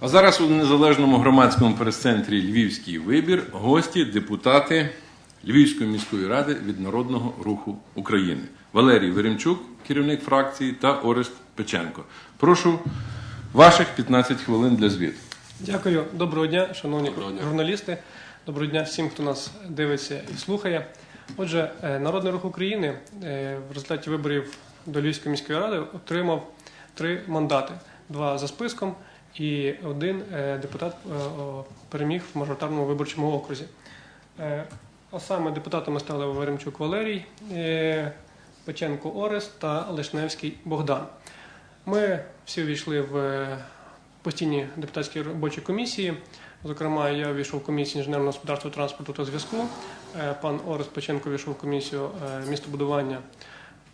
А зараз у незалежному громадському прес-центрі Львівський вибір гості, депутати Львівської міської ради від Народного руху України. Валерій Веремчук, керівник фракції, та Орест Печенко. Прошу ваших 15 хвилин для звіту. Дякую, доброго дня, шановні Доброго дня. журналісти. Доброго дня всім, хто нас дивиться і слухає. Отже, е, Народний рух України е, в результаті виборів до Львівської міської ради отримав три мандати: два за списком і один е, депутат е, переміг в мажоритарному виборчому окрузі. Е, А саме депутатами стали Веремчук Валерій, Печенко Орест та Лишневський Богдан. Ми всі увійшли в постійні депутатські робочі комісії. Зокрема, я увійшов в комісію інженерного господарства, транспорту та зв'язку. Пан Орест Печенко увійшов в комісію містобудування,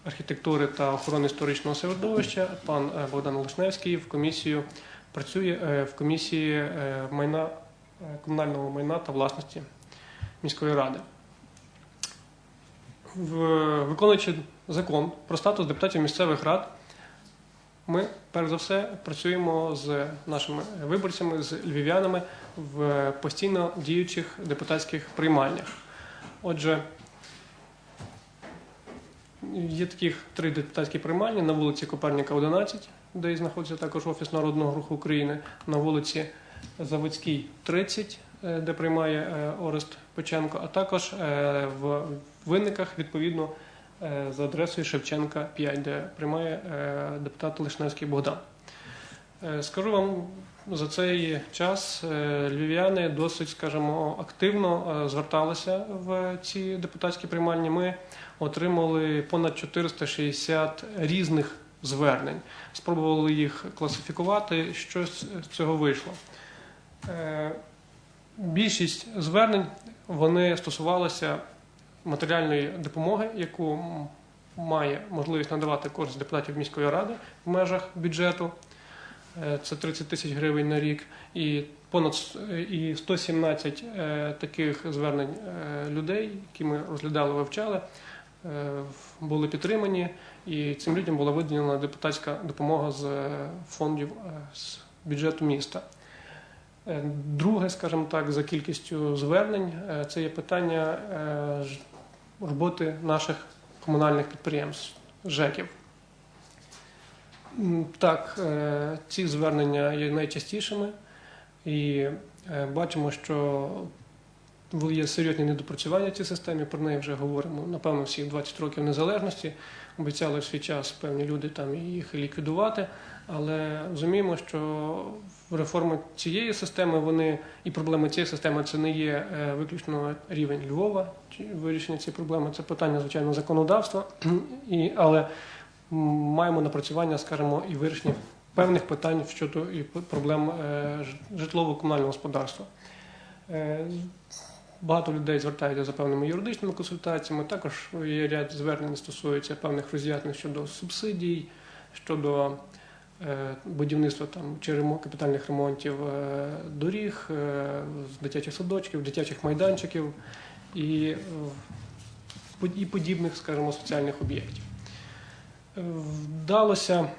архітектури та охорони історичного середовища. Пан Богдан Лишневський в комісію працює е, в комісії е, майна е, комунального майна та власності міської ради. Виконуючи закон про статус депутатів місцевих рад, ми перш за все працюємо з нашими виборцями, з львів'янами в постійно діючих депутатських приймальнях. Отже, є таких три депутатські приймальні на вулиці Коперніка, 11, де і знаходиться також Офіс Народного руху України, на вулиці Заводській, 30, е, де приймає е, Орест Печенко, а також е, в винниках відповідно за адресою Шевченка 5, де приймає депутат Лишневський Богдан. Скажу вам, за цей час львів'яни досить, скажімо, активно зверталися в ці депутатські приймальні. Ми отримали понад 460 різних звернень. Спробували їх класифікувати, що з цього вийшло. Е, Більшість звернень вони стосувалися матеріальної допомоги, яку має можливість надавати кожен з депутатів міської ради в межах бюджету. Е, Це 30 тисяч гривень на рік, і понад і 117 е, таких звернень людей, які ми розглядали, вивчали, були підтримані, і цим людям була виділена депутатська допомога з е, фондів е, з бюджету міста. Е, Друге, скажімо так, за кількістю звернень, е, це є питання е, роботи наших комунальних підприємств, ЖЕКів. Так, е, ці звернення є найчастішими, і е, бачимо, що є серйозні недопрацювання в цій системі. Про неї вже говоримо, напевно, всі 20 років незалежності. Обіцяли в свій час певні люди там їх ліквідувати, але розуміємо, що реформи цієї системи вони і проблеми цієї системи це не є е, виключно рівень Львова чи вирішення цієї проблеми. Це питання, звичайно, законодавства, і, але маємо напрацювання, скажімо, і вирішення певних питань щодо і проблем е, житлово-комунального господарства. Багато людей звертаються за певними юридичними консультаціями. Також є ряд звернень стосується певних роз'яснень щодо субсидій, щодо е, будівництва там чи ремонт, капітальних ремонтів е, доріг, е, дитячих садочків, дитячих майданчиків і, і подібних, скажімо, соціальних об'єктів. Вдалося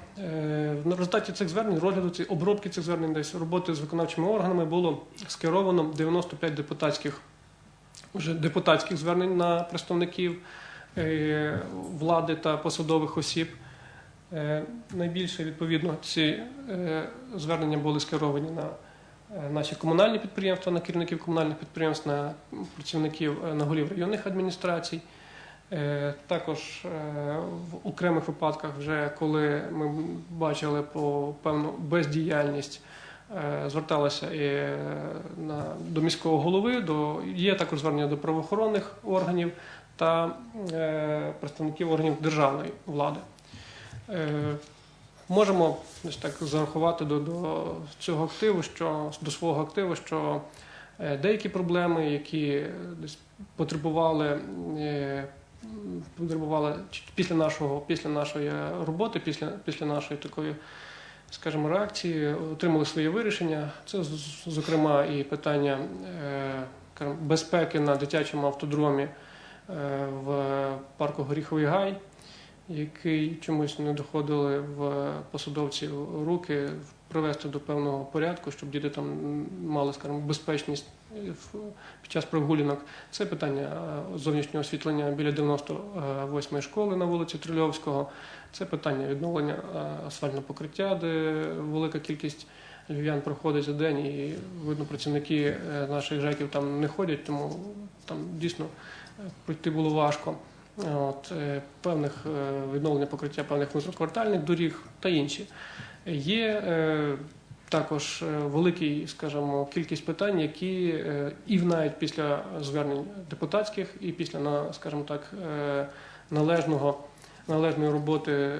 на результаті цих звернень, розгляду обробки цих звернень, десь роботи з виконавчими органами було скеровано 95 депутатських вже депутатських звернень на представників е, влади та посадових осіб. Е, Найбільше відповідно ці е, звернення були скеровані на наші комунальні підприємства, на керівників комунальних підприємств, на працівників на голів районних адміністрацій. Також в окремих випадках, вже коли ми бачили по певну бездіяльність, е, зверталися і е, на, до міського голови, до, є також звернення до правоохоронних органів та е, представників органів державної влади. Е, Можемо так зарахувати до, до цього активу, що до свого активу, що е, деякі проблеми, які десь потребували, е, потребували після нашого, після нашої роботи, після, після нашої такої, скажімо, реакції, отримали своє вирішення. Це зокрема і питання е, безпеки на дитячому автодромі е, в парку Горіховий Гай. який чомусь не доходили в посадовці руки привести до певного порядку, щоб діти там мали, скажімо, безпечність під час прогулянок. Це питання е, зовнішнього освітлення біля 98-ї школи на вулиці Трильовського. Це питання відновлення е, асфальтного покриття, де велика кількість львів'ян проходить за день, і видно, працівники е, наших ЖЕКів там не ходять, тому там дійсно пройти було важко. От, певних відновлення покриття певних внутріквартальних доріг та інші. Є також е, великий, скажімо, кількість питань, які е, і навіть після звернень депутатських, і після скажімо так, е, належного. Належної роботи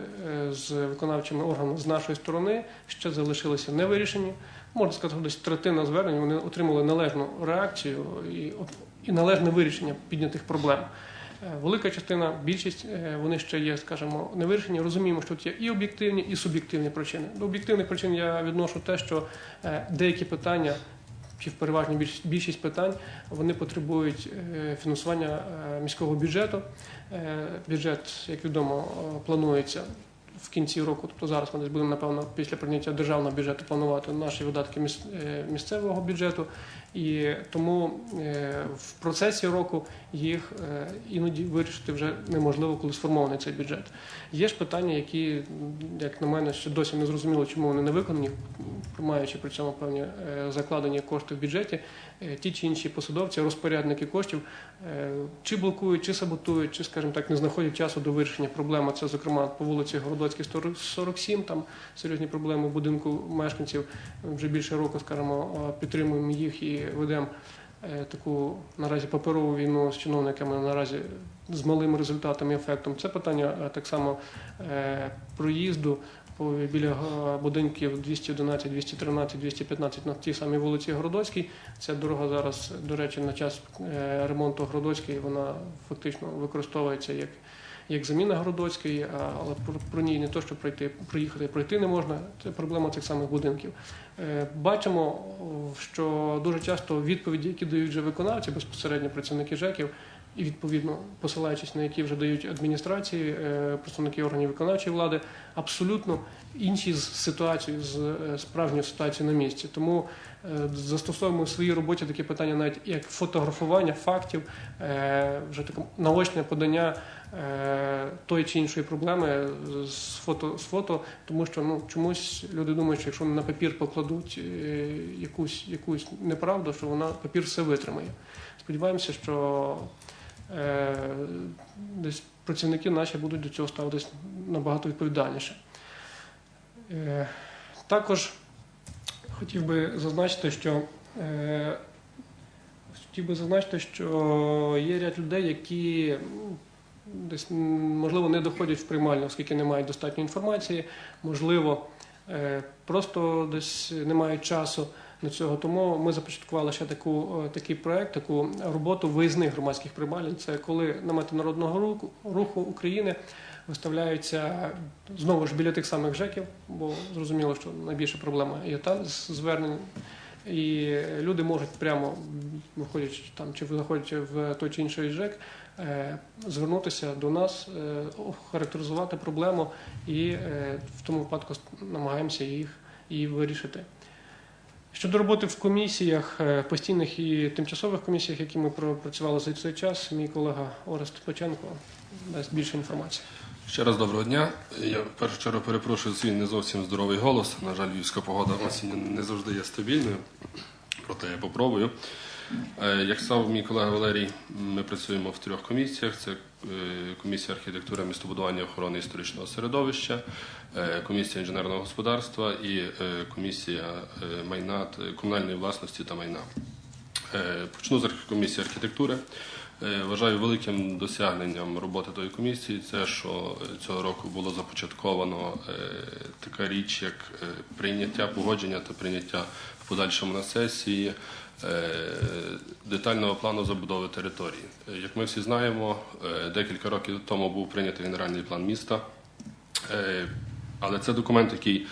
з виконавчими органами з нашої сторони ще залишилися невирішені. Можна сказати, десь третина звернень вони отримали належну реакцію і належне вирішення піднятих проблем. Е, Велика частина, більшість е, вони ще є, скажімо, не вирішені. Розуміємо, що тут є і об'єктивні, і суб'єктивні причини. До об'єктивних причин я відношу те, що е, деякі питання, чи в переважній більш- більшість питань, вони потребують фінансування міського бюджету. Бюджет, як відомо, планується. В кінці року, тобто зараз ми десь будемо, напевно, після прийняття державного бюджету планувати наші видатки е, місцевого бюджету. І тому е, в процесі року їх е, іноді вирішити вже неможливо, коли сформований цей бюджет. Є ж питання, які, як на мене, ще досі не зрозуміло, чому вони не виконані, маючи при цьому певні закладені кошти в бюджеті. Е, Ті чи інші посадовці, розпорядники коштів е, чи блокують, чи саботують, чи, скажімо так, не знаходять часу до вирішення проблеми. Це, зокрема, по вулиці Городоцькій 47, там серйозні проблеми в будинку мешканців. Вже більше року, скажімо, е, підтримуємо їх і ведемо таку наразі паперову війну з чиновниками наразі з малим результатом і ефектом. Це питання так само проїзду біля е, будинків 211, 213, 215 на тій самій вулиці Городоцькій. Ця дорога зараз, до речі, на час е, ремонту Городоцької вона фактично використовується як. Як заміна Городоцької, але про, про ній не то, що пройти, проїхати, пройти не можна. Це проблема цих самих будинків. Е, Бачимо, що дуже часто відповіді, які дають вже виконавці, безпосередньо працівники ЖЕКів, і відповідно посилаючись на які вже дають адміністрації, е, представники органів виконавчої влади, абсолютно інші з ситуацією, з е, справжньою ситуацією на місці. Тому е, застосовуємо в своїй роботі такі питання, навіть як фотографування фактів, вже таке наочне подання тої чи іншої проблеми з фото, з фото, тому що ну чомусь люди думають, що якщо на папір покладуть якусь, якусь неправду, що вона папір все витримає. Сподіваємося, що десь працівники наші будуть до цього ставитись набагато відповідальніше. Е, також хотів би зазначити, що е, хотів би зазначити, що є ряд людей, які десь можливо не доходять в приймальню, оскільки не мають достатньо інформації, можливо, е, просто десь не мають часу на цього. Тому ми започаткували ще таку, е, такий проект, таку роботу виїзних громадських приймалень. Це коли намети народного руху, руху України виставляються знову ж біля тих самих ЖЕКів, бо зрозуміло, що найбільша проблема є там з звернень. І люди можуть прямо виходячи там чи заходячи в той чи інший ЖЕК, е, звернутися до нас, е, охарактеризувати проблему і в тому випадку намагаємося їх її вирішити. Щодо роботи в комісіях, е, постійних і тимчасових комісіях, які ми пропрацювали за цей час, мій колега Орест Печенко дасть більше інформації. Ще раз доброго дня. Я в першу чергу перепрошую свій не зовсім здоровий голос. На жаль, львівська погода осінь не завжди є стабільною, проте я попробую. Е, Як сказав мій колега Валерій, ми працюємо в трьох комісіях: це е, комісія архітектури, містобудування, охорони історичного середовища, комісія інженерного господарства і е, комісія е, майна комунальної власності та майна. Е, Почну з комісії архітектури. Е, Вважаю великим досягненням роботи тої комісії це, що е, цього року було започатковано е, така річ, як е, прийняття, погодження та прийняття в подальшому на сесії е, детального плану забудови території. Е, Як ми всі знаємо, е, декілька років тому був прийнятий генеральний план міста. Але це документ, який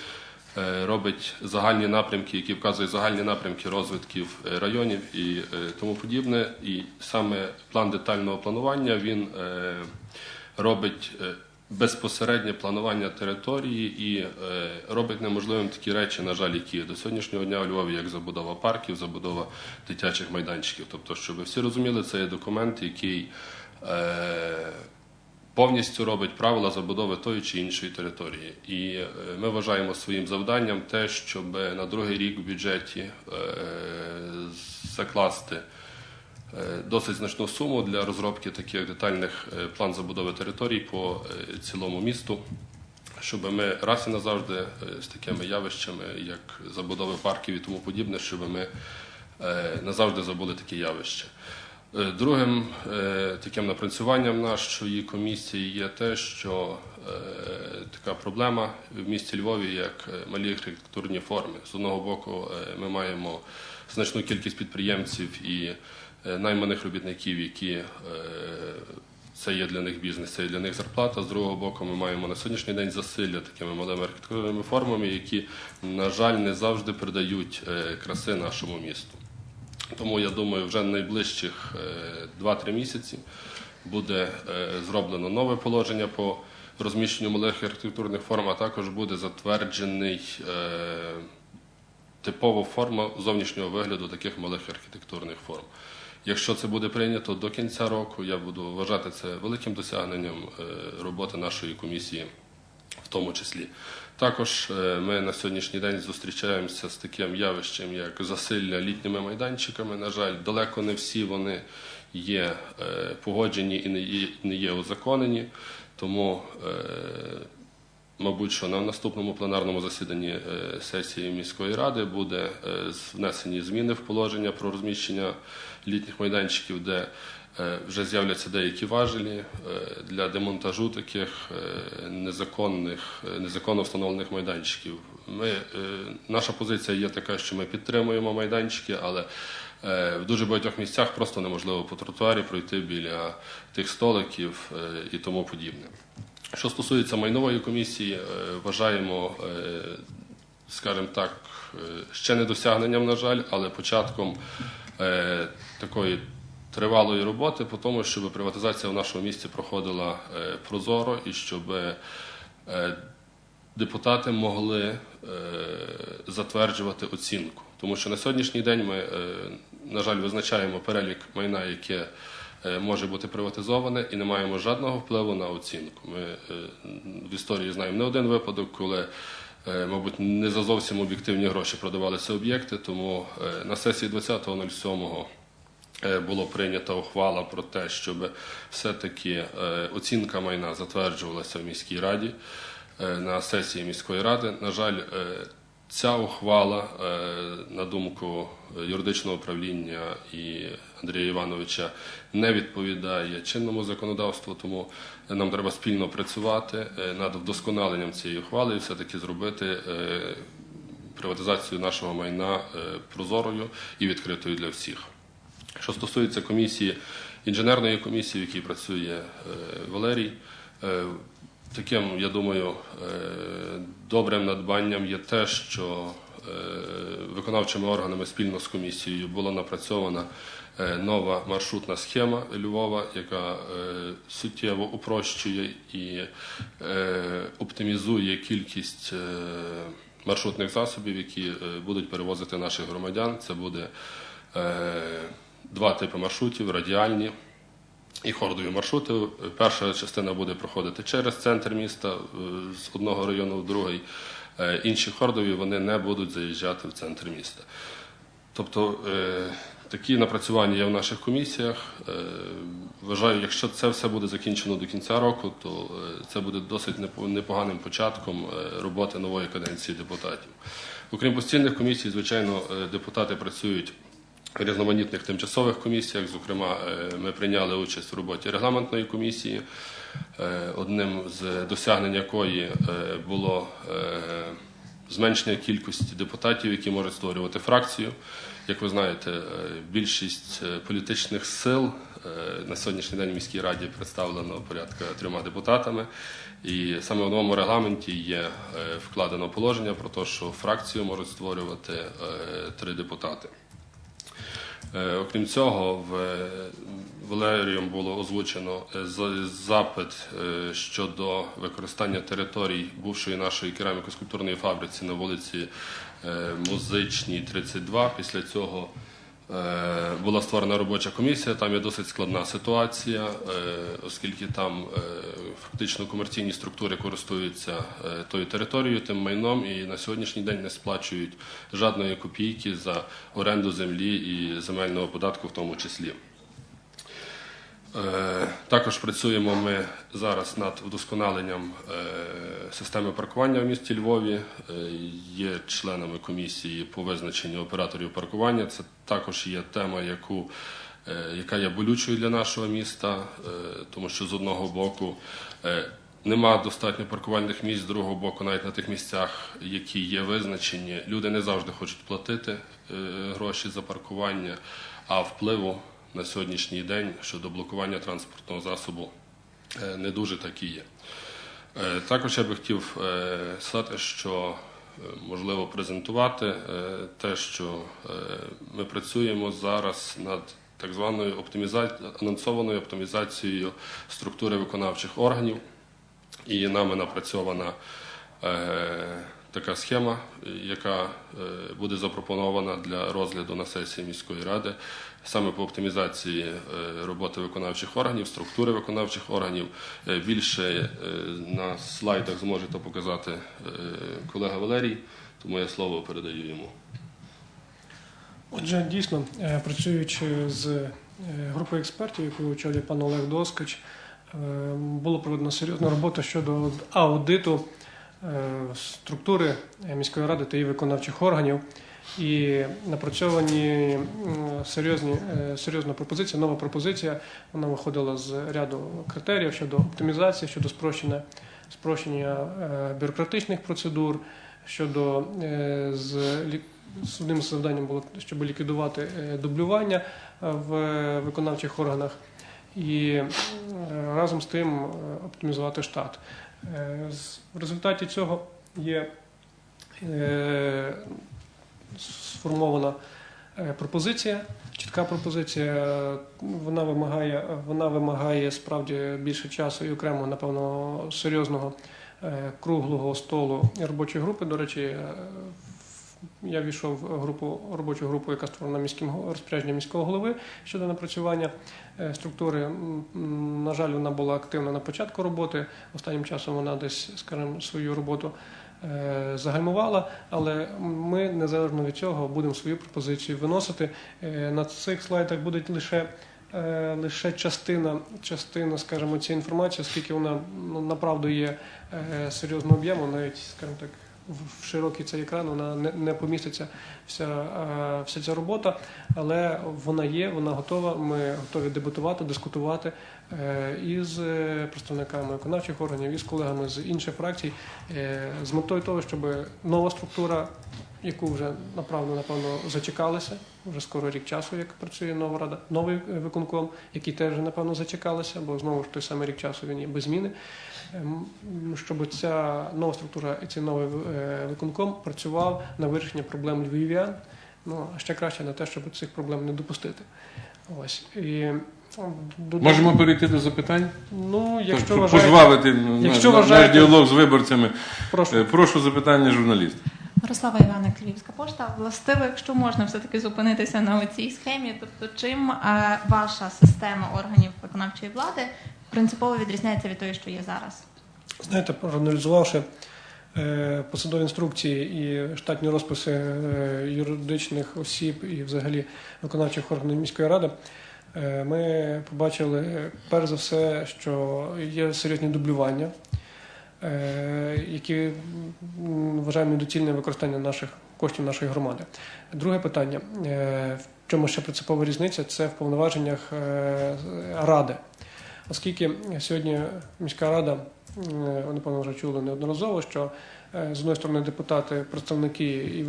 е, робить загальні напрямки, які вказує загальні напрямки розвитків е, районів і е, тому подібне. І саме план детального планування він робить безпосереднє планування території і робить неможливим такі речі, на жаль, які до сьогоднішнього дня у Львові, як забудова парків, забудова дитячих майданчиків. Тобто, щоб ви всі розуміли, це є документ, який повністю робить правила забудови тої чи іншої території. І е, ми вважаємо своїм завданням те, щоб на другий рік в бюджеті е, закласти е, досить значну суму для розробки таких детальних е, план забудови територій по е, цілому місту. Щоб ми раз і назавжди е, з такими явищами, як забудови парків і тому подібне, щоб ми е, назавжди забули такі явища. Е, Другим е, таким напрацюванням нашої комісії є те, що е, така проблема в місті Львові, як малі архітектурні форми. З одного боку, ми маємо значну кількість підприємців і найманих робітників, які це є для них бізнес, це є для них зарплата. З другого боку, ми маємо на сьогоднішній день засилля такими малими архітектурними формами, які, на жаль, не завжди придають е, краси нашому місту. Тому я думаю, вже найближчих е, 2-3 місяці буде е, зроблено нове положення по розміщенню малих архітектурних форм, а також буде затверджений е, типова форма зовнішнього вигляду таких малих архітектурних форм. Якщо це буде прийнято до кінця року, я буду вважати це великим досягненням е, роботи нашої комісії в тому числі. Також е, ми на сьогоднішній день зустрічаємося з таким явищем, як засилля літніми майданчиками. На жаль, далеко не всі вони є е, погоджені і не є, узаконені. Тому, е, мабуть, що на наступному пленарному засіданні сесії міської ради буде внесені зміни в положення про розміщення літніх майданчиків, де вже з'являться деякі важелі е, для демонтажу таких е, незаконних, е, незаконно встановлених майданчиків. Ми, е, наша позиція є така, що ми підтримуємо майданчики, але е, в дуже багатьох місцях просто неможливо по тротуарі пройти біля тих столиків е, і тому подібне. Що стосується майнової комісії, е, вважаємо, е, скажімо так, е, ще не досягненням, на жаль, але початком е, такої тривалої роботи по тому, щоб приватизація в нашому місті проходила е, прозоро і щоб е, депутати могли е, затверджувати оцінку. Тому що на сьогоднішній день ми, на жаль, визначаємо перелік майна, яке може бути приватизоване, і не маємо жодного впливу на оцінку. Ми в історії знаємо не один випадок, коли. Мабуть, не за зовсім об'єктивні гроші продавалися об'єкти, тому на сесії 20.07 е, було прийнята ухвала про те, щоб все-таки е, оцінка майна затверджувалася в міській раді е, на сесії міської ради. На жаль, е, ця ухвала, е, на думку юридичного управління і Андрія Івановича, не відповідає чинному законодавству, тому нам треба спільно працювати е, над вдосконаленням цієї ухвали і все-таки зробити е, приватизацію нашого майна е, прозорою і відкритою для всіх. Що стосується комісії, інженерної комісії, в якій працює е, Валерій, е, таким, я думаю, е, добрим надбанням є те, що виконавчими органами спільно з комісією була напрацьована нова маршрутна схема Львова, яка суттєво упрощує і оптимізує кількість маршрутних засобів, які будуть перевозити наших громадян. Це буде два типи маршрутів радіальні і хордові маршрути. Перша частина буде проходити через центр міста е, з одного району в другий. Е, Інші хордові вони не будуть заїжджати в центр міста. Тобто е, такі напрацювання є в наших комісіях. Вважаю, якщо це все буде закінчено до кінця року, то це буде досить непоганим початком роботи нової каденції депутатів. Окрім постійних комісій, звичайно, депутати працюють різноманітних тимчасових комісіях. Зокрема, е, ми прийняли участь в роботі регламентної комісії, е, одним з досягнень якої е, було зменшення кількості депутатів, які можуть створювати фракцію. Як ви знаєте, більшість політичних сил на сьогоднішній день в міській раді представлено порядка трьома депутатами. І саме в новому регламенті є вкладено положення про те, що фракцію можуть створювати три депутати. Е, Окрім цього, в, Валерієм було озвучено е, запит е, щодо використання територій бувшої нашої кераміко-скульптурної фабриці на вулиці е, Музичній, 32. Після цього е, була створена робоча комісія. Там є досить складна ситуація, е, оскільки там е, фактично комерційні структури користуються е, тою територією, тим майном, і на сьогоднішній день не сплачують жодної копійки за оренду землі і земельного податку, в тому числі. Е, Також працюємо ми зараз над вдосконаленням е, системи паркування в місті Львові. Е, Є членами комісії по визначенню операторів паркування. Це також є тема, яку, яка є болючою для нашого міста, тому що з одного боку нема достатньо паркувальних місць, з другого боку, навіть на тих місцях, які є визначені, люди не завжди хочуть платити гроші за паркування, а впливу на сьогоднішній день щодо блокування транспортного засобу е, не дуже такі є. Е, Також я би хотів е, сказати, що можливо презентувати те, що ми працюємо зараз над так званою оптимізацією, анонсованою оптимізацією структури виконавчих органів, і нами напрацьована така схема, яка е, буде запропонована для розгляду на сесії міської ради саме по оптимізації е, роботи виконавчих органів, структури виконавчих органів. Е, Більше на слайдах зможете показати колега Валерій, тому я слово передаю йому. Отже, дійсно, працюючи з групою експертів, яку очолює пан Олег Доскач, було проведено серйозна робота щодо аудиту структури е, міської ради та її виконавчих органів. І напрацьовані серйозні, е, серйозна пропозиція, нова пропозиція. Вона виходила з ряду критеріїв щодо оптимізації, щодо спрощення, спрощення е, бюрократичних процедур, щодо з одним завданням було, щоб ліквідувати дублювання в виконавчих органах і е, разом з тим е, оптимізувати штат. Е, В результаті цього є сформована пропозиція, чітка пропозиція. Вона вимагає, вона вимагає справді більше часу і окремо, напевно, серйозного круглого столу робочої групи. До речі, е, я війшов в групу робочу групу, яка створена міським розпорядженням міського голови щодо напрацювання е, структури. На жаль, вона була активна на початку роботи. Останнім часом вона десь, скажімо, свою роботу е, загальмувала, але ми незалежно від цього будемо свою пропозицію виносити. Е, На цих слайдах буде лише. Лише частина, частина, скажімо, цієї інформації, оскільки вона ну, направду є серйозного об'єму, навіть, скажімо так, в- широкий цей екран вона не, не поміститься вся, вся ця робота, але вона є, вона готова. Ми готові дебатувати, дискутувати е, із е, представниками виконавчих органів, із колегами з інших фракцій, е, з метою того, щоб нова структура, яку вже направду, напевно, зачекалися, вже скоро рік часу, як працює нова рада, новий виконком, який теж напевно зачекалися, бо знову ж той самий рік часу він є без зміни. Ем, щоб ця нова структура і цей новий е, виконком працював на вирішення проблем львів'ян. Ну а ще краще на те, щоб цих проблем не допустити. Ось і ну, до- Можемо перейти до запитань? Ну, якщо Щоб вважаєте, пожвавити ну, якщо наш, наш діалог з виборцями. прошу. Е, Прошу запитання журналіста. Мирослава Івана, Київська пошта. Властиво, якщо можна все-таки зупинитися на цій схемі, тобто чим е, ваша система органів виконавчої влади принципово відрізняється від тої, що є зараз? Знаєте, проаналізувавши е, посадові інструкції і штатні розписи е, юридичних осіб і взагалі виконавчих органів міської ради, е, ми побачили перш за все, що є серйозні дублювання, які вважаємо недоцільне використання наших коштів нашої громади. Друге питання: в чому ще принципова різниця? Це в повноваженнях ради. Оскільки сьогодні міська рада, е, ви напевно вже чули неодноразово, що е, з одної сторони депутати, представники і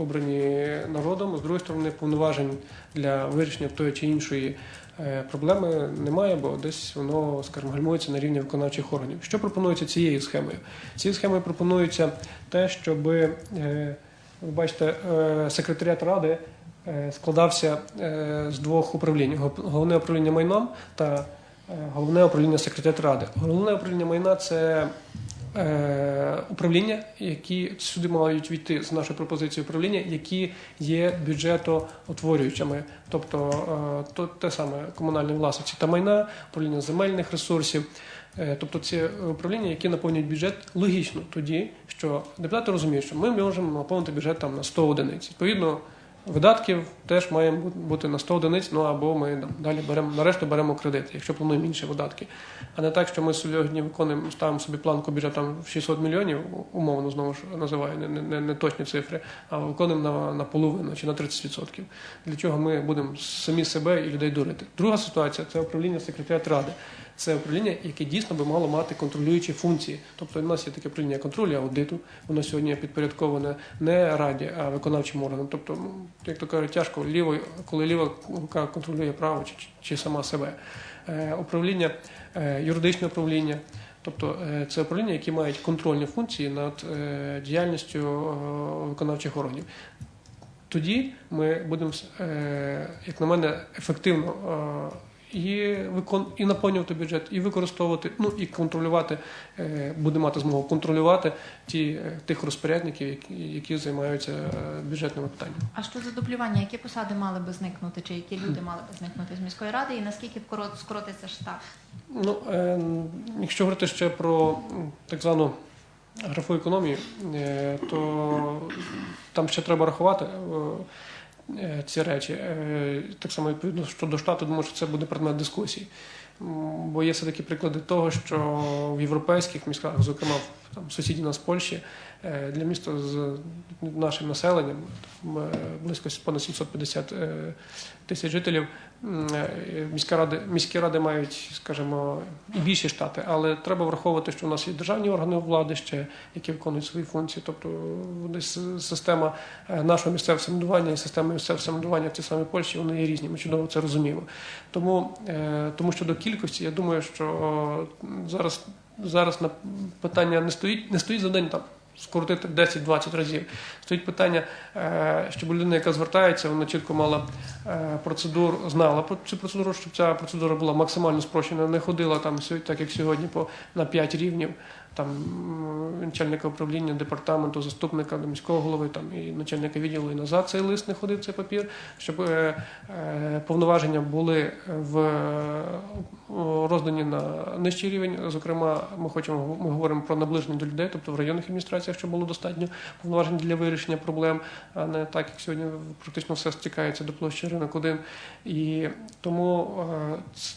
обрані народом, з другої сторони повноважень для вирішення тої чи іншої е, проблеми немає, бо десь воно, скажімо, гальмується на рівні виконавчих органів. Що пропонується цією схемою? Цією схемою пропонується те, щоб ви бачите, секретаріат ради складався з двох управлінь: Гол- головне управління майном та головне управління секретаріату ради. Головне управління майна це е, управління, які сюди мають війти з нашої пропозиції управління, які є бюджетоутворюючими, тобто е, то те саме комунальні власниці та майна, управління земельних ресурсів. Е, Тобто це управління, які наповнюють бюджет логічно тоді, що депутати розуміють, що ми можемо наповнити бюджет там на 100 одиниць. Відповідно, видатків теж має бути на 100 одиниць, ну або ми далі беремо нарешті беремо кредит, якщо плануємо інші видатки. А не так, що ми сьогодні виконуємо, ставимо собі планку бюджету там в 600 мільйонів, умовно знову ж називаю, не, не, не, не точні цифри, а виконуємо на, на половину чи на 30%. Для чого ми будемо самі себе і людей дурити. Друга ситуація це управління секретаріат ради. Це управління, яке дійсно би мало мати контролюючі функції. Тобто, у нас є таке управління контролю аудиту. Воно сьогодні підпорядковане не раді, а виконавчим органам. Тобто, ну, як то кажуть, тяжко ліво, коли ліва рука контролює право чи, чи сама себе. Е, управління, е, юридичне управління. Тобто е, це управління, які мають контрольні функції над е, діяльністю е, виконавчих органів. Тоді ми будемо, як на мене, ефективно і викон і наповнювати бюджет, і використовувати, ну і контролювати, е, буде мати змогу контролювати ті е, тих розпорядників, які, які займаються е, бюджетними питаннями. А щодо дублювання, які посади мали би зникнути, чи які люди мали би зникнути з міської ради, і наскільки скоротиться штат? Ну, е, якщо говорити ще про так звану графу економії, то там ще треба рахувати ці речі. Е, так само відповідно щодо штату, думаю, що це буде предмет дискусії. Бо є все-таки приклади того, що в європейських містах, зокрема в там, сусідній нас Польщі, е, для міста з нашим населенням, е, близько понад 750 е, тисяч жителів, міська ради, міські ради мають, скажімо, і більші штати, але треба враховувати, що у нас є державні органи влади ще, які виконують свої функції. Тобто десь система нашого місцевого самоврядування і система місцевого самоврядування в тій самій Польщі вони є різні. Ми чудово це розуміємо. Тому, тому щодо кількості, я думаю, що зараз, зараз на питання не стоїть, не стоїть за день там. Скоротити 10-20 разів. Стоїть питання, е, щоб людина, яка звертається, вона чітко мала е, процедуру, знала цю процедуру, щоб ця процедура була максимально спрощена, не ходила там так, як сьогодні, по на 5 рівнів. Там начальника управління, департаменту, заступника до міського голови, там і начальника відділу і назад цей лист не ходив, цей папір, щоб е, е, повноваження були в роздані на нижчий рівень. Зокрема, ми хочемо ми говоримо про наближення до людей, тобто в районних адміністраціях, щоб було достатньо повноважень для вирішення проблем, а не так, як сьогодні практично все стікається до площі ринок 1. І тому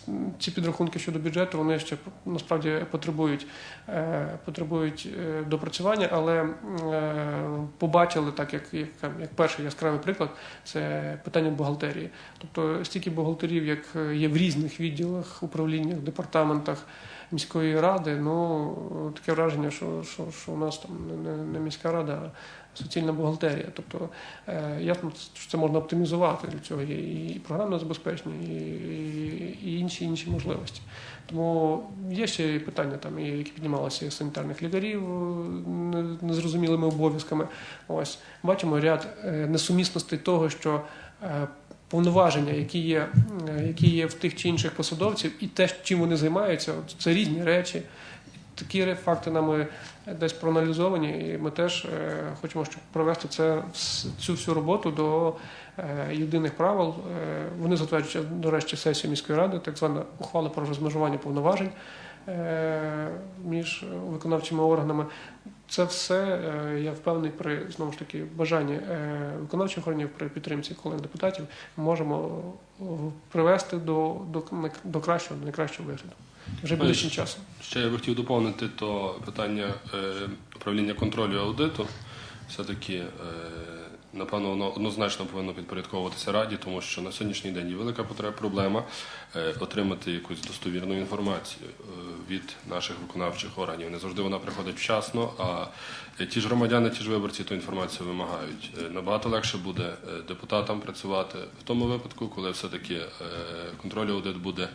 е, ці підрахунки щодо бюджету вони ще насправді потребують, потребують е, допрацювання, але е, побачили так, як, як, як перший яскравий приклад, це питання бухгалтерії. Тобто стільки бухгалтерів, як є в різних відділах, управліннях, департаментах міської ради, ну таке враження, що, що, що у нас там не, не, міська рада, а суцільна бухгалтерія. Тобто е, ясно, що це можна оптимізувати для цього є і програмне забезпечення, і, і інші інші можливості. Тому є ще питання, там, які піднімалися санітарних лікарів незрозумілими обов'язками. Ось бачимо ряд е, несумісностей того, що е, повноваження, які є, е, які є в тих чи інших посадовців, і те, чим вони займаються, це різні речі. Такі факти нами десь проаналізовані, і ми теж е, хочемо щоб провести це цю всю роботу до е, єдиних правил. Е, вони затверджують, до речі, сесію міської ради, так звана ухвала про розмежування повноважень е, між виконавчими органами. Це все е, я впевнений при знову ж таки бажанні е, виконавчих органів при підтримці колег депутатів можемо е, привести до, до, до кращого, до найкращого вигляду. Вже ближчим часом. Ще я би хотів доповнити то питання е, управління контролю і аудиту. Все-таки, е, напевно, воно однозначно повинно підпорядковуватися раді, тому що на сьогоднішній день є велика потреба проблема е, отримати якусь достовірну інформацію е, від наших виконавчих органів. Не завжди вона приходить вчасно, а е, ті ж громадяни, ті ж виборці ту інформацію вимагають. Е, Набагато легше буде е, депутатам працювати в тому випадку, коли все-таки е, контроль аудит буде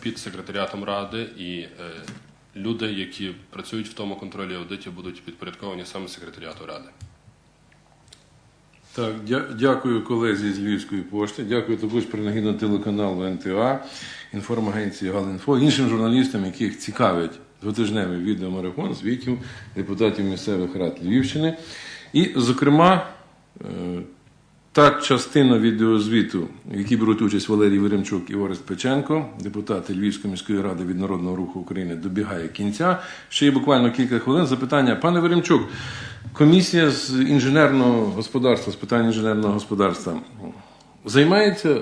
під секретаріатом ради і е, люди, які працюють в тому контролі аудиті, будуть підпорядковані саме секретаріату ради. Так, дякую колезі з Львівської пошти. Дякую також принагідно телеканалу НТА, інформагенції Галінфо, іншим журналістам, яких цікавить двотижневий відеомарафон звітів депутатів місцевих рад Львівщини. І, зокрема, е, та частина відеозвіту, в якій беруть участь Валерій Веремчук і Орест Печенко, депутати Львівської міської ради від Народного руху України, добігає кінця. Ще є буквально кілька хвилин. Запитання. Пане Веремчук, комісія з інженерного господарства, з питань інженерного господарства займається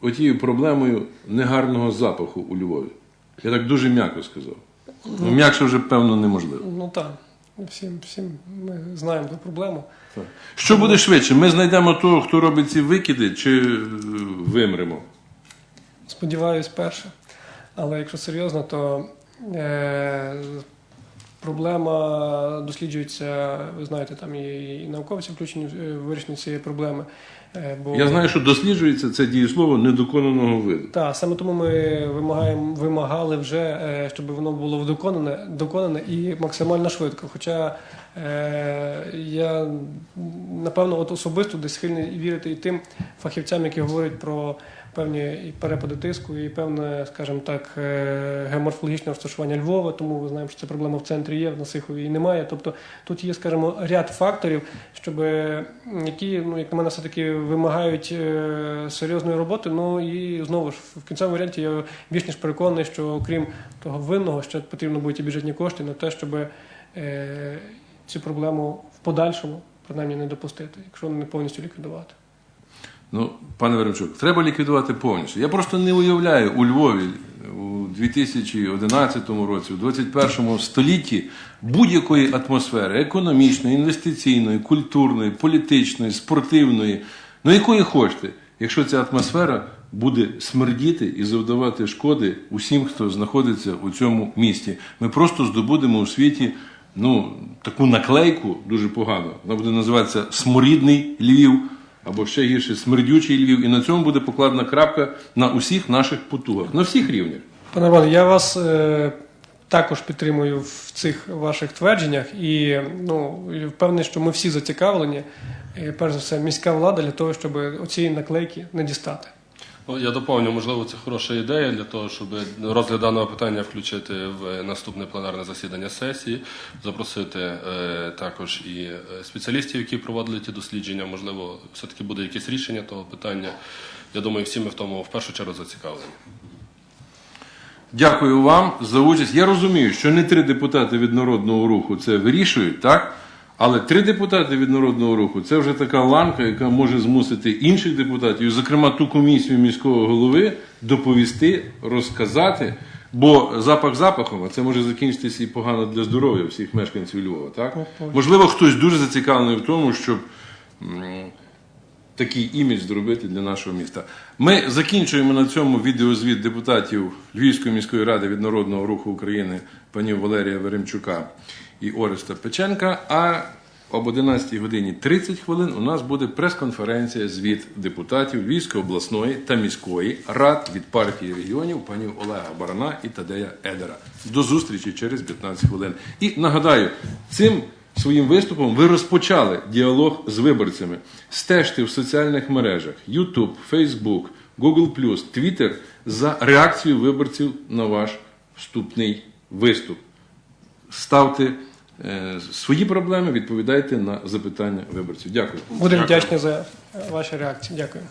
отією проблемою негарного запаху у Львові. Я так дуже м'яко сказав. Ну, м'якше вже, певно, неможливо. Ну так, всім, всім ми знаємо ту проблему. Що буде швидше? Ми знайдемо того, хто робить ці викиди, чи е, вимремо? Сподіваюсь, перше. Але якщо серйозно, то е, проблема досліджується, ви знаєте, там і, і науковці включені в вирішення цієї проблеми. Е, бо... Я знаю, що досліджується це дієслово недоконаного виду. Так, саме тому ми вимагаємо, вимагали вже, е, щоб воно було вдоконане, доконане і максимально швидко. Хоча е, я напевно от особисто десь схильний вірити і тим фахівцям, які говорять про певні перепади тиску, і певне, скажімо так, е, геоморфологічне розташування Львова, тому ми знаємо, що ця проблема в центрі є, в Насихові її немає. Тобто тут є, скажімо, ряд факторів, щоб е, які, ну як на мене, все таки вимагають е, серйозної роботи. Ну і знову ж в кінцевому варіанті я більш ніж переконаний, що окрім того винного, ще потрібно будуть і бюджетні кошти на те, щоб цю проблему в подальшому принаймні не допустити, якщо не повністю ліквідувати. Ну, пане Веремчук, треба ліквідувати повністю. Я просто не уявляю у Львові у 2011 році, у 21 столітті будь-якої атмосфери економічної, інвестиційної, культурної, політичної, спортивної, ну якої хочете, якщо ця атмосфера буде смердіти і завдавати шкоди усім, хто знаходиться у цьому місті. Ми просто здобудемо у світі ну, таку наклейку дуже погану. Вона буде називатися Сморідний Львів або ще гірше смердючий Львів. І на цьому буде покладена крапка на усіх наших потугах, на всіх рівнях. Пане Романе, я вас е, також підтримую в цих ваших твердженнях і ну, впевнений, що ми всі зацікавлені, перш за все, міська влада для того, щоб оці наклейки не дістати. Ну, Я доповню, можливо, це хороша ідея для того, щоб розгляд даного питання включити в наступне пленарне засідання сесії, запросити е, також і е, спеціалістів, які проводили ті дослідження. Можливо, все-таки буде якесь рішення того питання. Я думаю, всі ми в тому в першу чергу зацікавлені. Дякую вам за участь. Я розумію, що не три депутати від народного руху це вирішують, так? Але три депутати від народного руху це вже така ланка, яка може змусити інших депутатів, зокрема ту комісію міського голови, доповісти, розказати. Бо запах запахом, а це може закінчитися і погано для здоров'я всіх мешканців Львова. Так? Можливо, хтось дуже зацікавлений в тому, щоб такий імідж зробити для нашого міста. Ми закінчуємо на цьому відеозвіт депутатів Львівської міської ради від Народного руху України панів Валерія Веремчука і Ореста Печенка. А об 11 годині 30 хвилин у нас буде прес-конференція звіт депутатів Львівської обласної та міської рад від партії регіонів панів Олега Барана і Тадея Едера. До зустрічі через 15 хвилин. І нагадаю, цим своїм виступом ви розпочали діалог з виборцями. Стежте в соціальних мережах YouTube, Facebook, Google+, Twitter за реакцією виборців на ваш вступний виступ. Ставте е, свої проблеми, відповідайте на запитання виборців. Дякую. Будемо вдячні за е, ваші реакції. Дякую.